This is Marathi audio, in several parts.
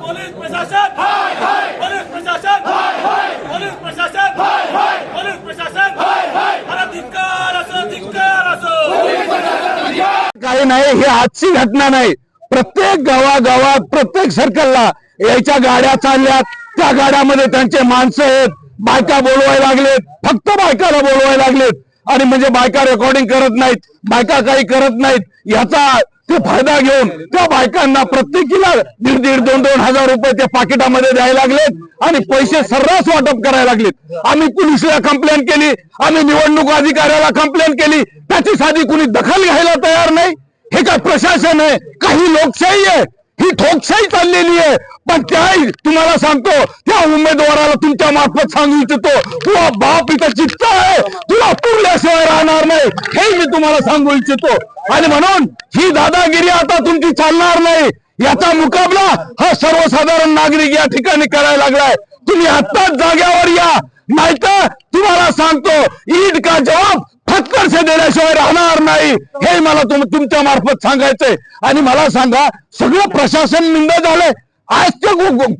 पोलीस प्रशासन पोलीस प्रशासन पोलीस प्रशासन पोलीस प्रशासन अरे धिक्कार असो धिक्कार असो। काही नाही ही आजची घटना नाही. प्रत्येक गावागावात प्रत्येक सर्कलला याच्या गाड्या चालल्यात. त्या गाड्यामध्ये त्यांचे माणसं आहेत. बायका बोलवायला लागलेत. फक्त बायकाला बोलवायला लागलेत. आणि म्हणजे बायका रेकॉर्डिंग करत नाहीत. बायका काही करत नाहीत. याचा ते फायदा घेऊन त्या बायकांना प्रत्येकीला दीड दीड दोन दोन हजार रुपये त्या पाकिटामध्ये द्यायला लागलेत आणि पैसे सर्रास वाटप करायला लागलेत. आम्ही पोलिसला कंप्लेंट केली आम्ही निवडणूक अधिकाऱ्याला कंप्लेंट केली. त्याची साधी कुणी दखल घ्यायला तयार नाही. हे काय प्रशासन आहे? काही लोकशाही आहे? ही ठोकशाही चाललेली आहे. पण त्याही तुम्हाला सांगतो त्या उमेदवाराला तुमच्या मार्फत सांगू इच्छितो. तुझा बाप इथं चित्त आहे. तुला पुरल्याशिवाय राहणार नाही. हे मी तुम्हाला सांगू इच्छितो. आणि म्हणून ही दादागिरी आता तुमची चालणार नाही. याचा मुकाबला हा सर्वसाधारण नागरिक या ठिकाणी करायला लागलाय. तुम्ही आत्ताच जाग्यावर या. नाहीतर तुम्हाला सांगतो ईद का जवाब फटकर देण्याशिवाय राहणार नाही. हे मला तुम तुमच्या मार्फत सांगायचंय. आणि मला सांगा सगळं प्रशासन निंद झालंय. आज ते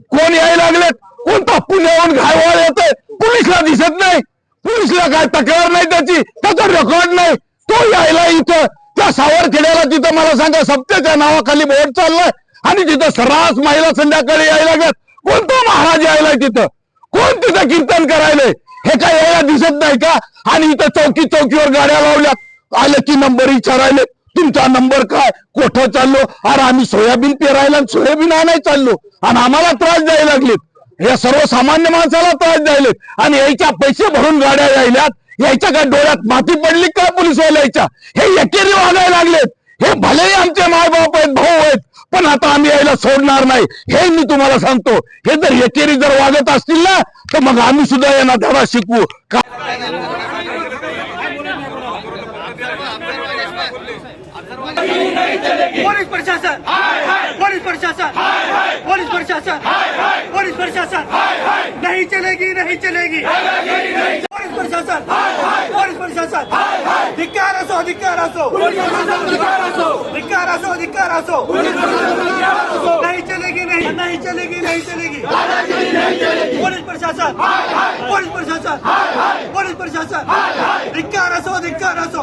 कोण यायला लागलेत? कोणता पुण्याहून घायवाळ येतोय? पोलिसला दिसत नाही. पोलिसला काय तक्रार नाही त्याची? त्याचा रेकॉर्ड नाही. तो यायला इथं. त्या सावरखेड्याला तिथं मला सांगा सप्त्याच्या नावाखाली बोट चाललाय. आणि तिथं सर्रास महिला संध्याकाळी यायला लागत कोणता महाराज यायलाय तिथं? कोण तिथं कीर्तन करायलंय? हे काय यायला दिसत नाही का? आणि इथं चौकी चौकीवर गाड्या लावल्यात. आलं की नंबर विचारायले तुमचा नंबर काय? कोठं चाललो? अरे आम्ही सोयाबीन पेरायला सोयाबीन आणाय चाललो. आणि आम्हाला त्रास द्यायला लागलेत. या सर्वसामान्य माणसाला त्रास द्यायलेत. आणि यायच्या पैसे भरून गाड्या यायल्यात. यायच्या काय डोळ्यात माती पडली काय पोलिसवाल्याच्या? हे एकेरी वागायला लागलेत. हे भलेही आमचे मायबाप आहेत भाऊ आहेत पण आता आम्ही यायला सोडणार नाही. हे मी तुम्हाला सांगतो. हे जर एकेरी जर वागत असतील ना तर मग आम्ही सुद्धा यांना धडा शिकवू. का पोलीस प्रशासन पुलिस प्रशासन पुलिस प्रशासन पुलिस प्रशासन नहीं चलेगी नहीं चलेगी पोलीस प्रशासन पुलिस प्रशासन धिक्कार असो धिक्कार असो धिक्कार असो धिक्कार असो नहीं चलेगी नहीं नहीं चलेगी नहीं चलेगी पुलिस प्रशासन पुलिस प्रशासन पुलिस प्रशासन धिक्कार असो धिक्कार असो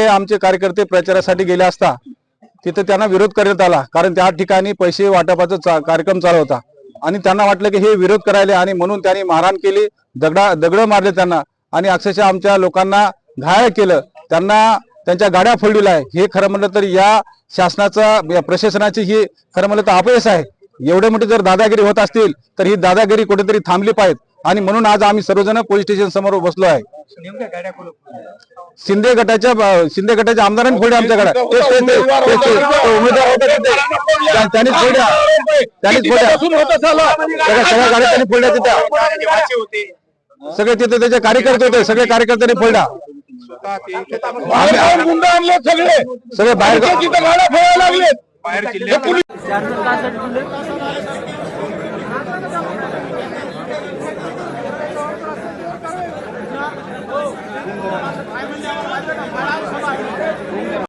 हे आमचे कार्यकर्ते प्रचारासाठी गेले असता तिथे त्यांना विरोध करण्यात आला कारण त्या ठिकाणी पैसे वाटपाचा चा- कार्यक्रम चालू होता. आणि त्यांना वाटलं की हे विरोध करायले आणि म्हणून त्यांनी मारहाण केली दगडा दगड मारले त्यांना. आणि अक्षरशः आमच्या लोकांना घायल केलं. त्यांना त्यांच्या गाड्या फोडलेल्या आहे हे खरं म्हणलं तर या शासनाचा या प्रशासनाची ही खरं म्हणलं तर अपयश आहे. एवढे मोठे जर दादागिरी होत असतील तर ही दादागिरी कुठेतरी थांबली पाहिजे. आणि म्हणून आज आम्ही सर्वजण पोलीस स्टेशन समोर बसलो आहे. शिंदे गटाच्या ब- शिंदे गटाच्या आमदारांनी फोडले आमच्याकडे. ते- ते- ते- ते- ते- ते उमेदवार होते तिथे. त्या- त्यांनीच फोडल्या. त्यांनीच फोडल्या. सगळ्या सगळ्या गाड्या त्यांनी फोडल्या तिथं. सगळे तिथे त्याचे कार्यकर्ते होते सगळे कार्यकर्त्यांनी फोडल्या. सगळे. सगळे बाहेर तिथं गाड्या फोडायला लागले बाहेर जिल्ह्यात